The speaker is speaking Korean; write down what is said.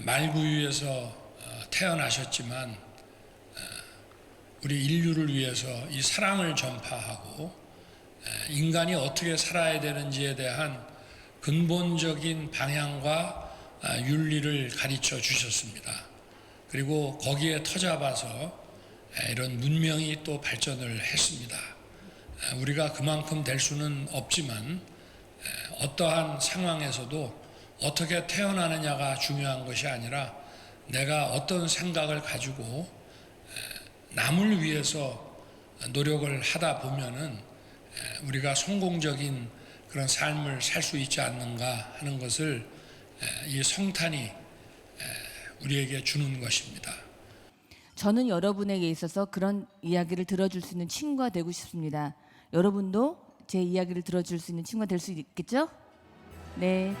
말구유에서 어, 태어나셨지만 어, 우리 인류를 위해서 이 사랑을 전파하고 에, 인간이 어떻게 살아야 되는지에 대한 근본적인 방향과 아, 윤리를 가르쳐 주셨습니다. 그리고 거기에 터잡아서 에, 이런 문명이 또 발전을 했습니다. 에, 우리가 그만큼 될 수는 없지만 에, 어떠한 상황에서도 어떻게 태어나느냐가 중요한 것이 아니라 내가 어떤 생각을 가지고 에, 남을 위해서 노력을 하다 보면은 에, 우리가 성공적인 그런 삶을 살 수 있지 않는가 하는 것을 에, 이 성탄이 에, 우리에게 주는 것입니다. 저는 여러분에게 있어서 그런 이야기를 들어줄 수 있는 친구가 되고 싶습니다. 여러분도 제 이야기를 들어줄 수 있는 친구가 될 수 있겠죠? 네.